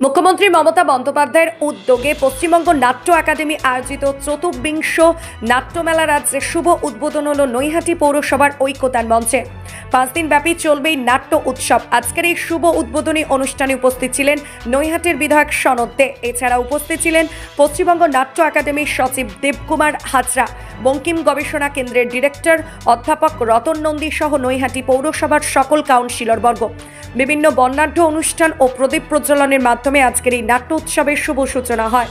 মুখ্যমন্ত্রী মমতা বন্দ্যোপাধ্যায়ের উদ্যোগে পশ্চিমবঙ্গ নাট্য একাডেমি আয়োজিত চতুর্বিংশ নাট্যমেলা রাজ্যের শুভ উদ্বোধন হল নৈহাটি পৌরসভার ঐক্যতান মঞ্চে। পাঁচ দিন ব্যাপী চলবে নাট্য উৎসব। আজকের এই শুভ উদ্বোধনী অনুষ্ঠানে উপস্থিত ছিলেন নৈহাটির বিধায়ক সনদ দে। এছাড়া উপস্থিত ছিলেন পশ্চিমবঙ্গ নাট্য একাডেমির সচিব দেবকুমার হাজরা, বঙ্কিম গবেষণা কেন্দ্রের ডিরেক্টর অধ্যাপক রতন নন্দী সহ নৈহাটি পৌরসভার সকল কাউন্সিলরবর্গ। বিভিন্ন বর্ণাঢ্য অনুষ্ঠান ও প্রদীপ প্রজ্বলনের মাধ্যমে আজকের এই নাট্য উৎসবের শুভ সূচনা হয়।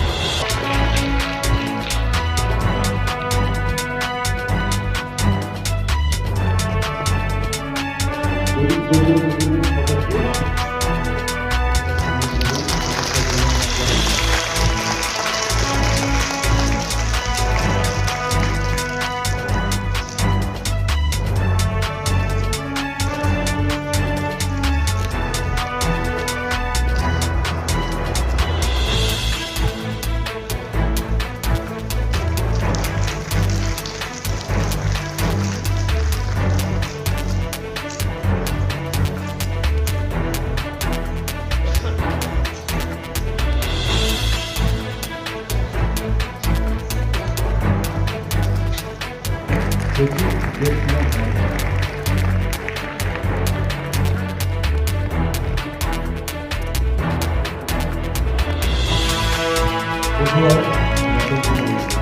Good you.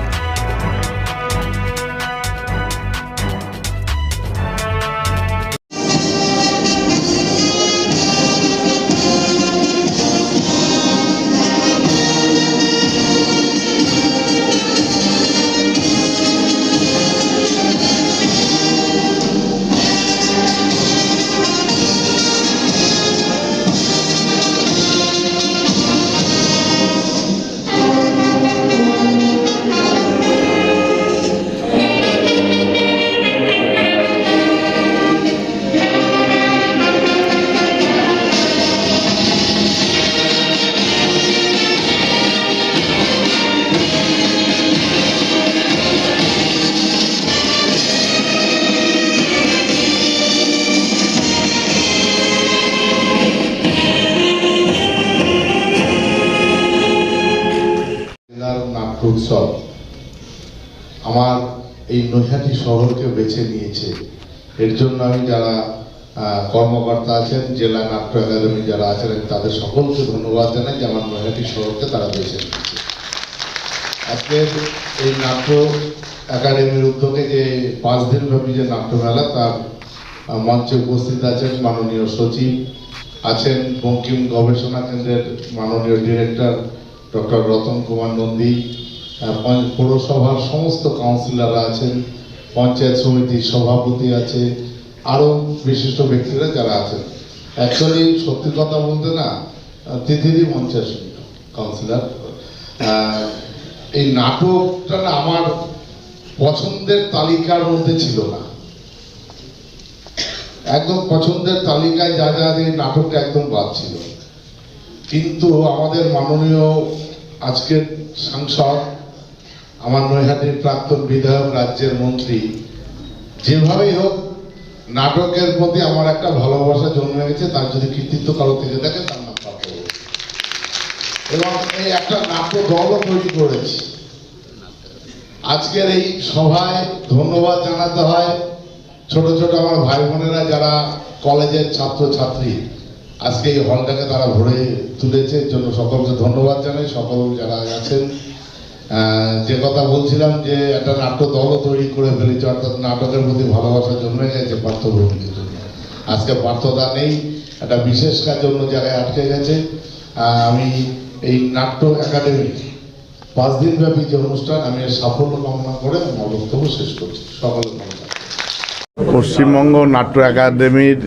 নাট্য উৎসব। আমার এই নৈহাটি শহরকে বেছে নিয়েছে। এর জন্য আমি যারা কর্মকর্তা আছেন, জেলা নাট্য একাডেমি যারা আছেন তাদের সকলকে ধন্যবাদ জানাই যে আমার নৈহাটি শহরকে তারা বেছে নিয়েছে। আজকের এই নাট্য একাডেমির উদ্যোগে যে পাঁচ দিন ব্যাপী যে নাট্যমেলা তার মঞ্চে উপস্থিত আছেন মাননীয় সচিব, আছেন বঙ্কিম গবেষণা কেন্দ্রের মাননীয় ডিরেক্টর ডক্টর রতন কুমার নন্দী পৌরসভার সমস্ত কাউন্সিলররা আছেন, পঞ্চায়েত সমিতির সভাপতি আছে, আরও বিশিষ্ট ব্যক্তিরা যারা আছেন। অ্যাকচুয়ালি সত্যি কথা বলতে না তিথিরই মঞ্চে কাউন্সিলর এই নাটকটা না আমার পছন্দের তালিকার মধ্যে ছিল না। একদম পছন্দের তালিকায় যা যা নাটকটা একদম বাদ ছিল। কিন্তু আমাদের মাননীয় আজকের সাংসদ, আমার নৈহাটির প্রাক্তন বিধায়ক, রাজ্যের মন্ত্রী, যেভাবেই হোক, নাটকের প্রতি আমার একটা ভালোবাসা জন্মে গেছে, তার যদি কৃতিত্ব কারও থেকে থাকে তার নাম এবং এই একটা নাট্য দলও তৈরি করেছি। আজকের এই সভায় ধন্যবাদ জানাতে হয় ছোট ছোট আমার ভাই বোনেরা যারা কলেজের ছাত্র ছাত্রী আজকে এই হলটাকে তারা ভরে তুলেছে জন্য সকলকে ধন্যবাদ জানাই। সকল যারা আছেন যে কথা বলছিলাম যে একটা নাট্য দলও তৈরি করে ফেলেছে, অর্থাৎ নাটকের প্রতি ভালোবাসা জন্মে গেছে পার্থভূমির জন্য। আজকে পার্থদা নেই, একটা বিশেষ কাজ অন্য জায়গায় আটকে গেছে। আমি এই নাট্য একাডেমি পাঁচ দিন ব্যাপী যে অনুষ্ঠান, আমি সাফল্য কামনা করে আমার বক্তব্য শেষ করছি। সকলে ভালো থাকবেন। পশ্চিমবঙ্গ নাট্য একাডেমির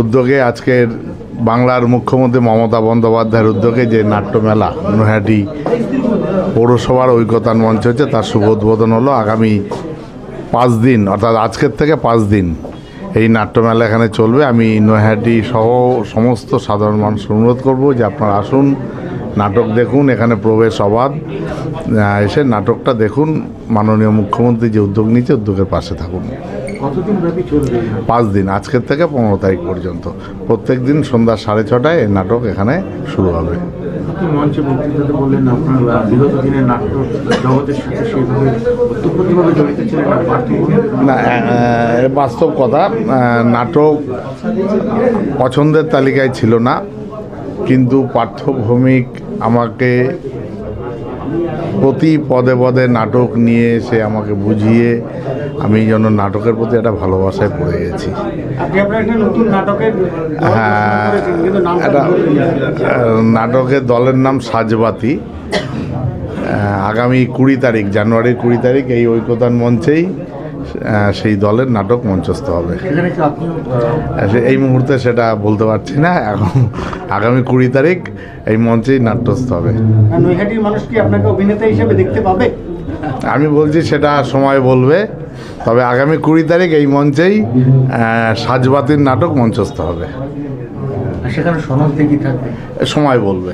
উদ্যোগে আজকের বাংলার মুখ্যমন্ত্রী মমতা বন্দ্যোপাধ্যায়ের উদ্যোগে যে নাট্যমেলা নৈহাটি পৌরসভার ঐকতান মঞ্চ হচ্ছে, তার শুভ উদ্বোধন হলো আগামী পাঁচ দিন, অর্থাৎ আজকের থেকে পাঁচ দিন এই নাট্যমেলা এখানে চলবে। আমি নৈহাটি সহ সমস্ত সাধারণ মানুষ অনুরোধ করব যে আপনারা আসুন, নাটক দেখুন, এখানে প্রবেশ অবাধ এসে নাটকটা দেখুন। মাননীয় মুখ্যমন্ত্রী যে উদ্যোগ নিচ্ছে উদ্যোগের পাশে থাকুন। কতদিন ব্যাপী চলবে পাঁচ দিন আজকের থেকে পনেরো তারিখ পর্যন্ত। প্রত্যেক দিন সন্ধ্যা সাড়ে ছটায় এই নাটক এখানে শুরু হবে। আপনি মঞ্চে বক্তৃতাতে বললেন আপনার বিগত দিনের নাট্য জগতের সাথে সেইভাবে ওতপ্রোতভাবে জড়িত ছিলেন না বাস্তব কথা নাটক পছন্দের তালিকায় ছিল না কিন্তু পাঠ্যভৌমিক আমাকে প্রতি পদে পদে নাটক নিয়ে এসে আমাকে বুঝিয়ে আমি যেন নাটকের প্রতি একটা ভালোবাসায় পড়ে গেছি। হ্যাঁ একটা নাটকের দলের নাম সাজবাতি। আগামী কুড়ি তারিখ জানুয়ারির কুড়ি তারিখ এই ঐক্যতান মঞ্চেই সেই দলের নাটক মঞ্চস্থ হবে। এই মুহূর্তে সেটা বলতে পারছি না। এখন আগামী কুড়ি তারিখ এই মঞ্চেই নাট্যস্থ হবে। মানুষ কি আপনাকে অভিনেতা হিসেবে দেখতে পাবে? আমি বলছি সেটা সময় বলবে। তবে আগামী কুড়ি তারিখ এই মঞ্চেই সাজবাতির নাটক মঞ্চস্থ হবে। আর সেখানে সনদ দেখি থাকবে? সময় বলবে।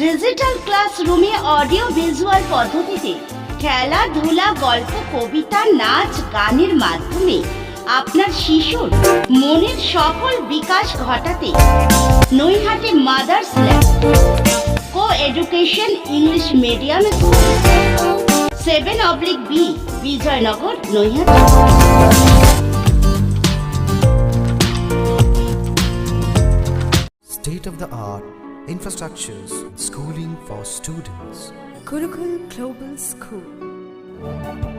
ডিজিটাল ক্লাসরুমে অডিও ভিজুয়াল পদ্ধতিতে খেলাধুলা গল্প কবিতা নাচ গানের মাধ্যমে আপনার শিশুর মনের সফল বিকাশ ঘটাতে Naihati mothers lab co education English medium school seven oblique B Bijaynagar Naihati State of the art infrastructures, schooling for students. Gurukul Global School.